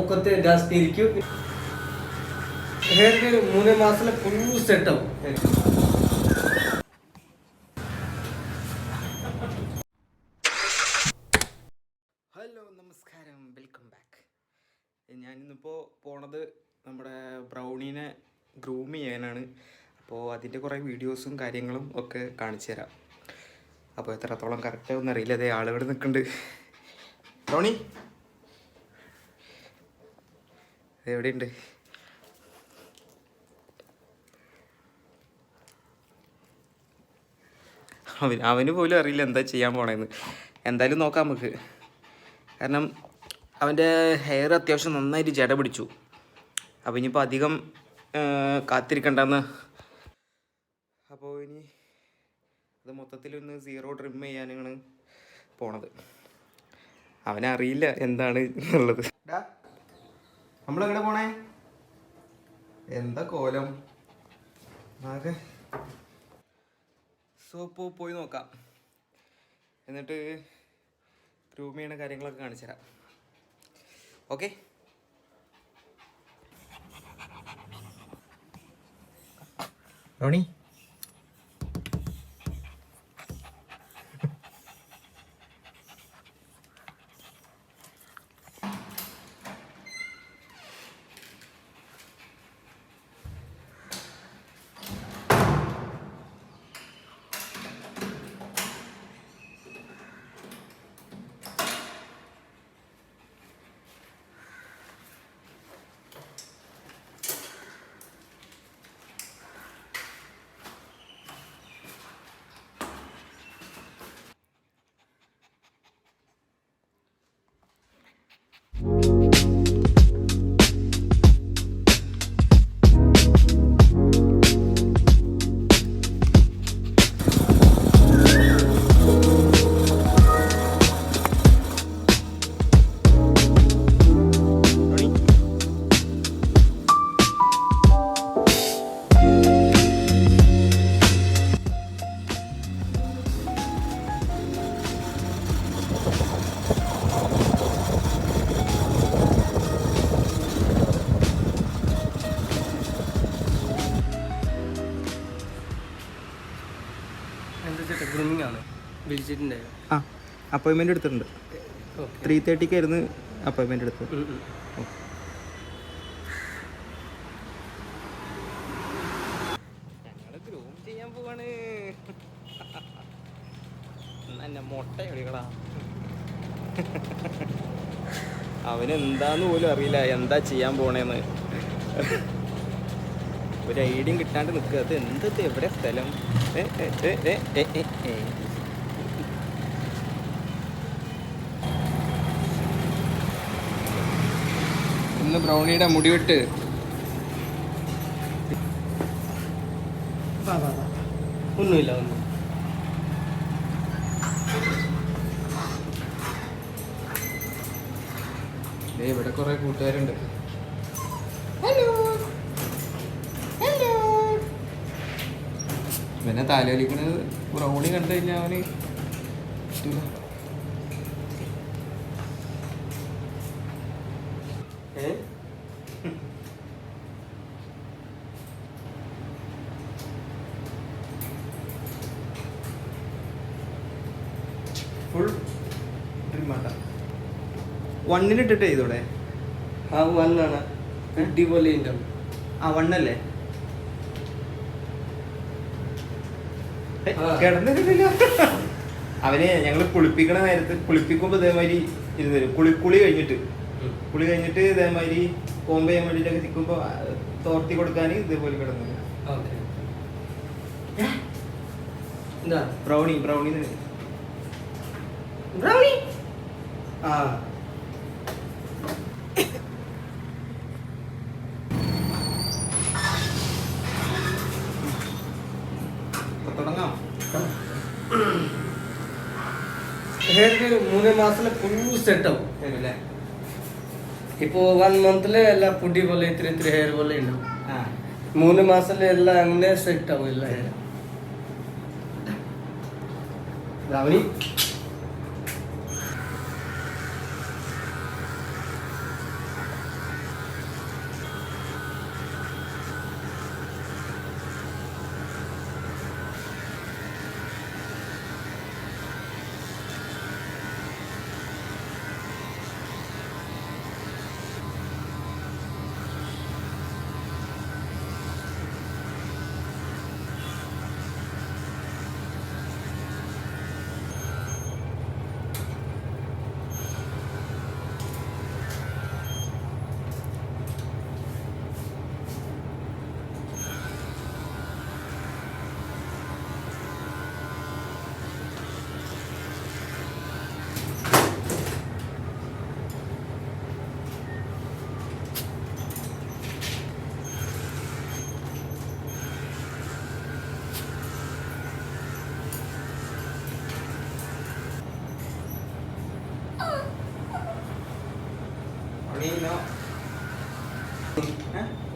ഒക്കത്തെ ജാസ്തിയിരിക്കും ഇരിക്കും മൂന്ന് മാസത്തിലെ ഫുൾ സെറ്റാവും ഹലോ നമസ്കാരം. വെൽക്കം ബാക്ക് ഞാനിന്നിപ്പോൾ പോണത് നമ്മുടെ ബ്രൗണീനെ ഗ്രൂം ചെയ്യാനാണ്. അപ്പോൾ അതിന്റെ കുറേ വീഡിയോസും കാര്യങ്ങളും ഒക്കെ കാണിച്ചു തരാം. അപ്പോൾ എത്രത്തോളം കറക്റ്റ് എന്നറിയില്ല അതേ ആളുകൾ നിൽക്കുന്നുണ്ട്. ബ്രൗണി എവിടെയുണ്ട്? അവൻ അവന് പോലും അറിയില്ല എന്താ ചെയ്യാൻ പോണേന്ന്. എന്തായാലും നോക്കാം നമുക്ക്. കാരണം അവന്റെ ഹെയർ അത്യാവശ്യം നന്നായിട്ട് ജട പിടിച്ചു. അപ്പോൾ ഇനിയിപ്പോൾ അധികം കാത്തിരിക്കണ്ടെന്ന്. അപ്പോൾ ഇനി അത് മൊത്തത്തിലൊന്ന് സീറോ ട്രിം ചെയ്യാനാണ് പോണത്. അവനറിയില്ല എന്താണ് എന്നുള്ളത്. നമ്മളെങ്ങനെ പോണേ? എന്താ കോലം? ആകെ. സോ ഇപ്പോൾ പോയി നോക്കാം. എന്നിട്ട് ഗ്രൂം ചെയ്യണ കാര്യങ്ങളൊക്കെ കാണിച്ചു തരാം ഓക്കെ റോണി? അപ്പോയിൻമെന്റ് എടുത്തിട്ടുണ്ട്. ത്രീ തേർട്ടിക്കായിരുന്നു അപ്പോയിൻമെന്റ് എടുത്തത്. ഗ്രൂം ചെയ്യാൻ പോവാണ്. എന്നെ മുട്ട എളികളാ അവന് എന്താന്ന് പോലും അറിയില്ല. എന്താ ചെയ്യാൻ പോണേന്ന്. ഒരു ഐഡിയും കിട്ടാണ്ട് നിൽക്കുക അത് എന്തത് എവിടെ സ്ഥലം? ഏ, ഏ, ഏ, ഏ, ഏ, ഇന്ന് ബ്രൗണിയുടെ മുടിവിട്ട്. ഒന്നുമില്ല ഒന്നും ദേ ഇവിടെ കുറെ കൂട്ടുകാരുണ്ട്. പിന്നെ താലോലിക്കണത് ബ്രൗണി കണ്ടു കഴിഞ്ഞാൽ അവന് ഏ? ഫുൾ ട്രിമാട്ട വണ്ണിനിട്ടിട്ട് ചെയ്തോടെ? ആ വണ്ണാണ് അടിപൊളി ഉണ്ടാവും ആ വണ്ണല്ലേ. കിടന്നിട്ടില്ല അവനെ ഞങ്ങൾ കുളിപ്പിക്കണ നേരത്ത് കുളിപ്പിക്കുമ്പോൾ ഇതേമാതിരി ഇരുന്നു തരും കുളി കുളി കഴിഞ്ഞിട്ട്. കുളി കഴിഞ്ഞിട്ട് ഇതേമാതിരി കോമ്പ് ചെയ്യാൻ വേണ്ടിയിട്ടൊക്കെ ചിക്കുമ്പോൾ തോർത്തി കൊടുക്കാൻ ഇതേപോലെ കിടന്നു. ബ്രൗണി ബ്രൗണി ബ്രൗണി ആ. തുടങ്ങാം. മൂന്ന് മാസത്തിലെ ഫുൾ സെറ്റ് ആവും. തരൂല്ലേ இப்போ ಒನ್ ಮಂತ್ಲೇ ಎಲ್ಲ ಪುಡಿ ಬೋಲೆ ಇತ್ರಿ ಇತ್ರಿ ಹೇರ್ ಬೋಲೆ ಇಲ್ಲ ಮೂರನೇ ಮಾಸಲ್ಲಿ ಎಲ್ಲ ಹಂಗೇ ಸ್ಟ್ರಿಕ್ಟ್ ಆಗೋಲ್ಲ ಹೇರ್ ರಾವಣಿ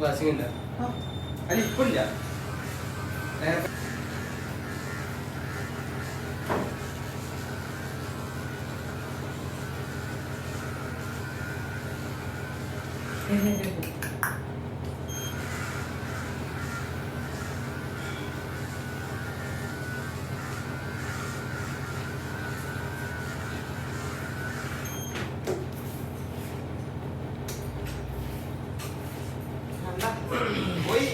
വാഷിംഗ് ഇല്ല ആ, അല്ല ഇപ്പൊ ഇല്ല പോയി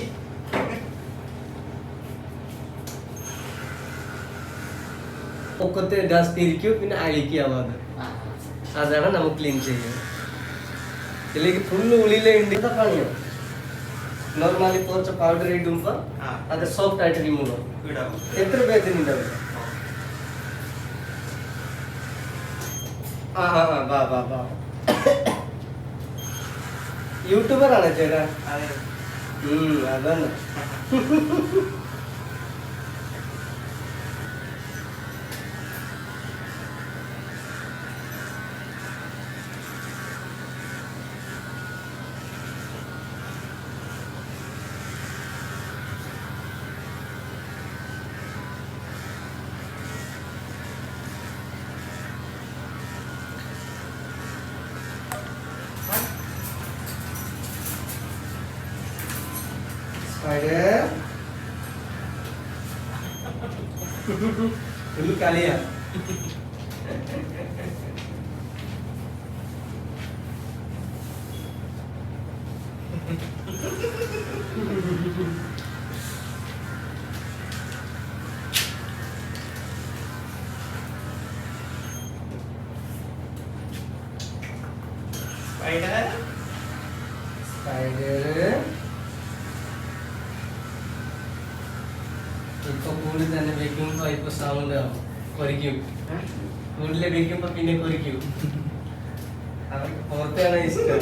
പൊക്കത്ത് ഡസ്റ്റ് ഇരിക്കും പിന്നെ അഴിക്കാവാതെ അതാണ് നമുക്ക് ക്ലീൻ ചെയ്യുന്നത്. ഇതിലേക്ക് ഫുൾ ഉള്ളിലുണ്ട് പണിയോ? നോർമലി കുറച്ച് പൗഡർ ഇടുമ്പോ ആ. അത് സോഫ്റ്റ് ആയിട്ട് റിമൂവ് ആവും. എത്ര പേത്തിന് ഉണ്ടാവില്ല ആ ആ ആ, വാ വാ വാ. യൂട്യൂബർ ആണോ ചേട്ടാ? അതെ ഉം, അതാണ് സ്പൈഡർ ഫുൾ കളിയാ വെക്കുമ്പോ ഇപ്പൊ സൗണ്ട് ആവും കൊരിക്കും കൂടുതൽ പിന്നെ കൊരിക്കും അവർക്ക് പുറത്താണ് ഇഷ്ടം.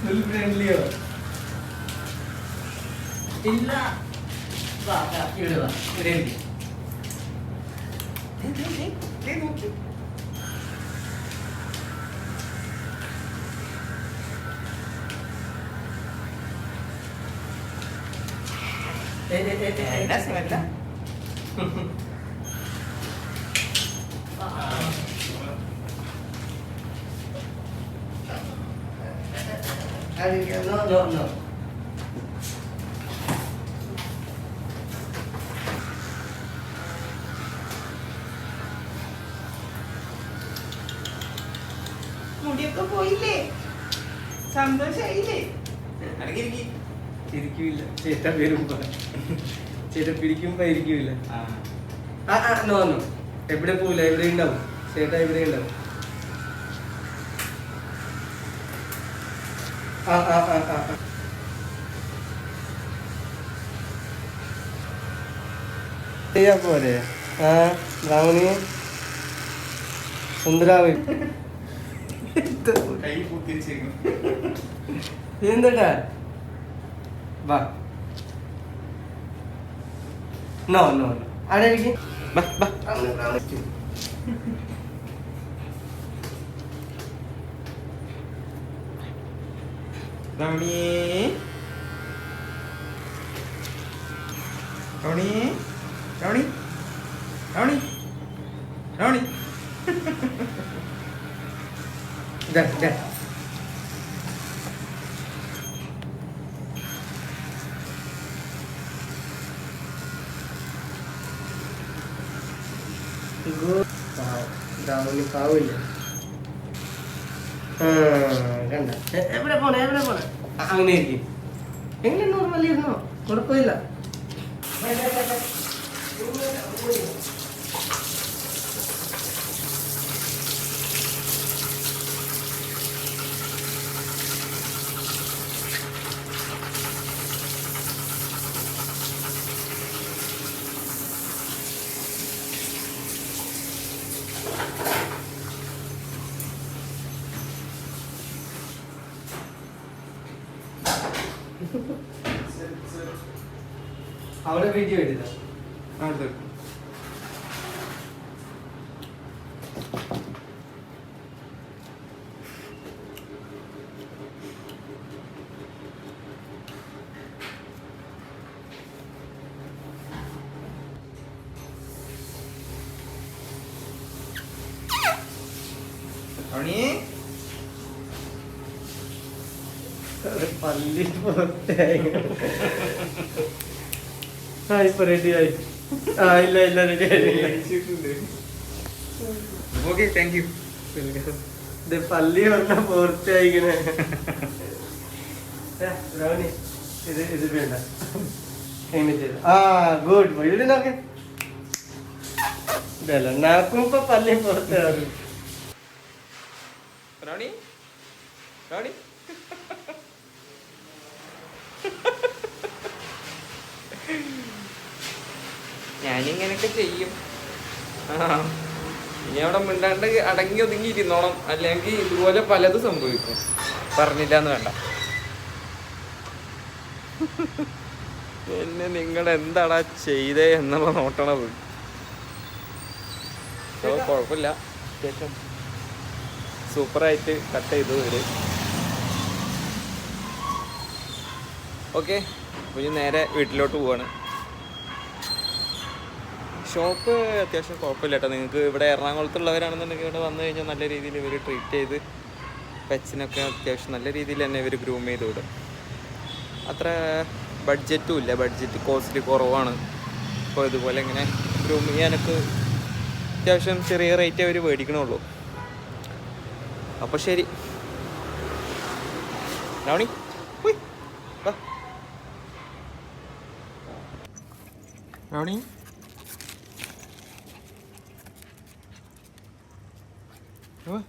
ഫുൾ ഫ്രണ്ട്ലിയോ ഇല്ല. ഇവിടെ വാ ഇവിടെ no, no, no. മുടിയൊക്കെ പോയില്ലേ? സന്തോഷായില്ലേ? അടങ്ങിയിരിക്കി. ഇരിക്കൂല ചേട്ട വരുമ്പോ. ചേട്ട പിടിക്കുമ്പോ ഇരിക്കൂല ആ. ആ എവിടെ പോവില്ല? എവിടെ ഉണ്ടാവും? ചേട്ട എവിടെ ഉണ്ടാവും? ആ ആ ആ ആ. ചെയ്യാ പോരെ? ആ സുന്ദരാവി. എന്താ വാ. നോ നോ നോ അവിടെ ഇരിക്ക്. ബാ ബാ അവിടെ, അവിടെ. റൗണി റൗണി റൗണി റൗണി റൗണി ഇതാ, ഇതാ. Good. പാവില്ല കണ്ട. എവിടെ പോണേ എവിടെ പോണേ? അങ്ങനെ ഇരിക്കും. എങ്ങനെ നോർമലി ഇരുന്നോ? കുഴപ്പമില്ല. അവിടെ വീഡിയോ എടുത്ത Arnie? ബ്രൗണി ഒരു പല്ലി പുറത്തായി ആ ഇപ്പൊ റെഡി ആയി ആ ഇല്ല ഇല്ല റെഡി ആയില്ല ഓക്കെ താങ്ക് യു ഇത് പല്ലി വന്ന പൂർത്തിയായിക്കണേ ബ്രൗണി ഇത് ഇത് വേണ്ട എങ്ങനെ ചെയ്തു ആ ഗുഡ് ഇത് നോക്കെ ഇതല്ല നാക്കും ഇപ്പൊ പല്ലി പുറത്താകും ബ്രൗണി ബ്രൗണി ഞാനിങ്ങനൊക്കെ ചെയ്യും. ഇനി അവിടെ മിണ്ടാണ്ട് അടങ്ങി ഒതുങ്ങി ഇരുന്നോണം. അല്ലെങ്കിൽ ഇതുപോലെ പലതും സംഭവിക്കും. പറഞ്ഞില്ല എന്ന് വേണ്ട. എന്നെ നിങ്ങൾ എന്താടാ ചെയ്തേ എന്നുള്ള നോട്ടണത് കുഴപ്പമില്ല അത്യാവശ്യം. സൂപ്പറായിട്ട് കട്ട് ചെയ്തു ഇവർ. ഓക്കെ. അപ്പോൾ നേരെ വീട്ടിലോട്ട് പോവാണ്. ഷോപ്പ് അത്യാവശ്യം കുഴപ്പമില്ല കേട്ടോ. നിങ്ങൾക്ക് ഇവിടെ എറണാകുളത്തുള്ളവരാണെന്നുണ്ടെങ്കിൽ ഇവിടെ വന്നു കഴിഞ്ഞാൽ നല്ല രീതിയിൽ ഇവർ ട്രീറ്റ് ചെയ്ത് പെറ്റ്സിനൊക്കെ അത്യാവശ്യം നല്ല രീതിയിൽ തന്നെ ഇവർ ഗ്രൂം ചെയ്ത് വിടും. അത്ര ബഡ്ജറ്റും ഇല്ല. ബഡ്ജറ്റ് കോസ്റ്റ്ലി കുറവാണ്. അപ്പോൾ ഇതുപോലെ ഇങ്ങനെ ഗ്രൂം ചെയ്യാനൊക്കെ അത്യാവശ്യം ചെറിയ റേറ്റ് അവർ മേടിക്കണുള്ളൂ. അപ്പോൾ ശരി. രാവണി. രാവണി വാ.